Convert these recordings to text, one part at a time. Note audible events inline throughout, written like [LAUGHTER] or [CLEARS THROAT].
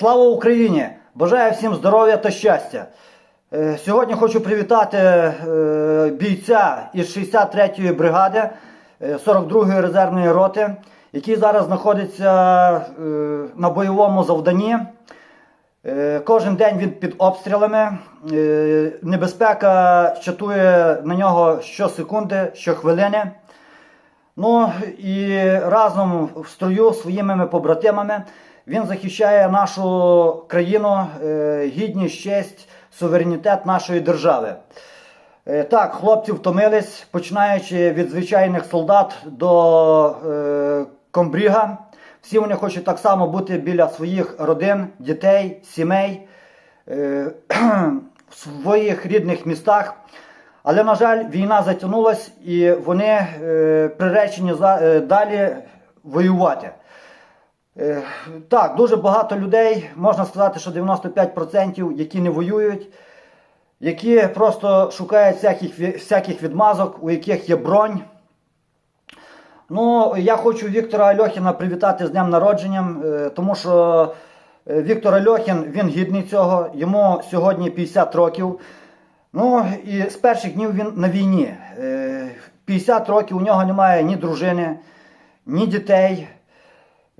Слава Україні! Бажаю всім здоров'я та щастя. Е, Сьогодні хочу привітати е, бійця із 63-ї бригади е, 42-ї резервної роти, який зараз знаходиться е, на бойовому завданні. Е, Кожен день він під обстрілами. Е, Небезпека чатує на нього щосекунди, щохвилини. Ну і разом в строю своїми побратимами він захищає нашу країну, е, гідність, честь, суверенітет нашої держави. Е, Так, хлопці втомились, починаючи від звичайних солдат до е, комбріга. Всі вони хочуть так само бути біля своїх родин, дітей, сімей, [CLEARS THROAT] в своїх рідних містах. Але, на жаль, війна затягнулась і вони приречені далі воювати. Е, так, дуже багато людей, можна сказати, що 95%, які не воюють, які просто шукають всяких, всяких відмазок, у яких є бронь. Ну, я хочу Віктора Альохіна привітати з днем народженням, е, тому що е, Віктор Альохін, він гідний цього, йому сьогодні 50 років. Ну і з перших днів він на війні. Е, 50 років у нього немає ні дружини, ні дітей.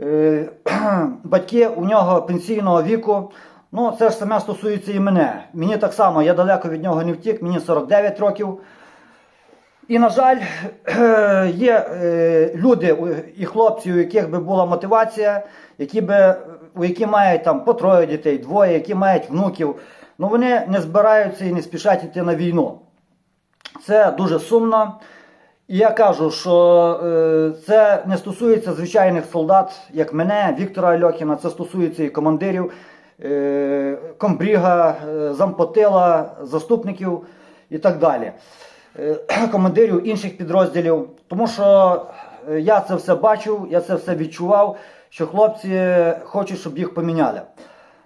Е, [CLEARS THROAT] Батьки у нього пенсійного віку. Ну, це ж саме стосується і мене. Мені так само, я далеко від нього не втік, мені 49 років. І, на жаль, [CLEARS THROAT] є е, люди і хлопці, у яких би була мотивація, які би, у які мають там по троє дітей, двоє, які мають внуків. Ну вони не збираються і не спішать йти на війну. Це дуже сумно. І я кажу, що е, це не стосується звичайних солдат, як мене, Віктора Альохіна, це стосується і командирів, е, комбріга, е, зампотила, заступників і так далі. [CLEARS THROAT] Командирів інших підрозділів. Тому що я це все бачив, я це все відчував, що хлопці хочуть, щоб їх поміняли.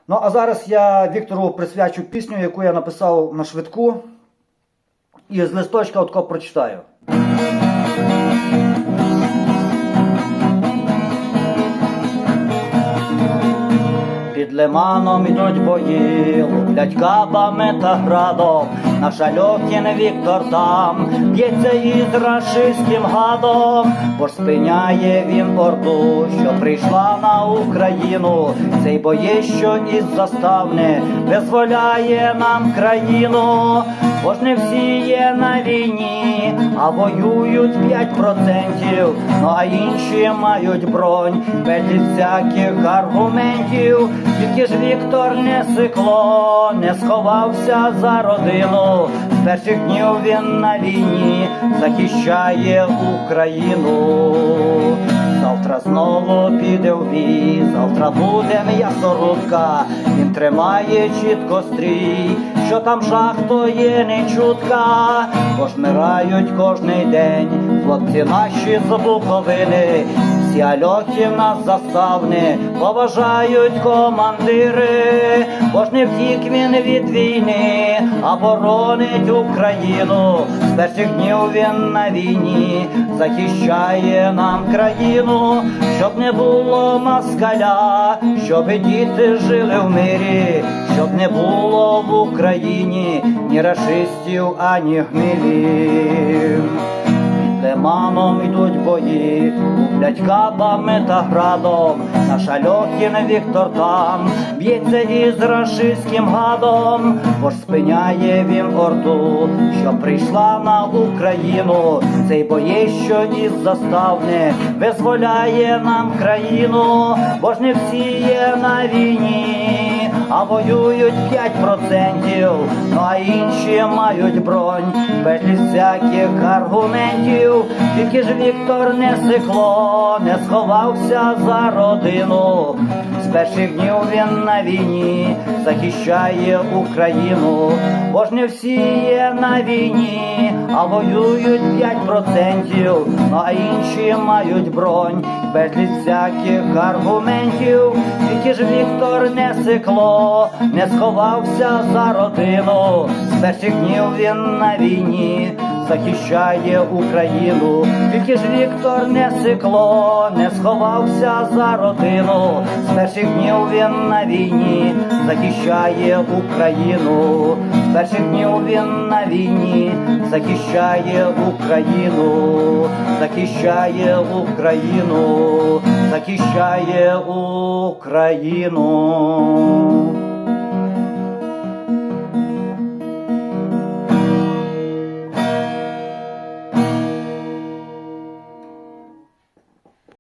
Ну а зараз я Віктору присвячу пісню, яку я написав на швидку. І з листочка отко прочитаю. Thank you. Під лиманом ідуть бої, луплять кабами та градом. Наш Альохін Віктор там б'ється із рашистським гадом, бо спиняє він орду, що прийшла на Україну. Цей боєць, що із заставни визволяє нам країну, бо ж не всі є на війні, а воюють 5%, ну а інші мають бронь, без всяких аргументів. Тільки ж Віктор не сикло, не сховався за родину. З перших днів він на війні захищає Україну. Завтра знову піде в бій, завтра буде м'ясорубка. Він тримає чітко стрій, що там жах, то є не чутка, бо ж мирають кожний день, хлопці наші з Буковини. Всі альохи в нас заставни, поважають командири, бо не втік він від війни, а боронить Україну. З перших днів він на війні захищає нам країну, щоб не було москаля, щоб діти жили в мирі, щоб не було в Україні ні рашистів, ані гнилів. Лиманом йдуть бої, гублять кабами та градом, наш Альохін Віктор там б'ється із рашистським гадом, бо ж спиняє він орду, що прийшла на Україну. Цей боєць, що із заставни визволяє нам країну, бо ж не всі є на війні, воюють 5%, ну а інші мають бронь, без всяких аргументів. Тільки ж Віктор не сикло, не сховався за родину. З перших днів він на війні захищає Україну, бо ж не всі є на війні, а воюють 5%, ну а інші мають бронь, без всяких аргументів. Тільки ж Віктор не сикло, не сховався за родину. З перших днів він на війні захищає Україну. Тільки ж Віктор не сикло, не сховався за родину. З перших днів він на війні захищає Україну. З перших днів він на війні захищає Україну, захищає Україну, захищає Україну.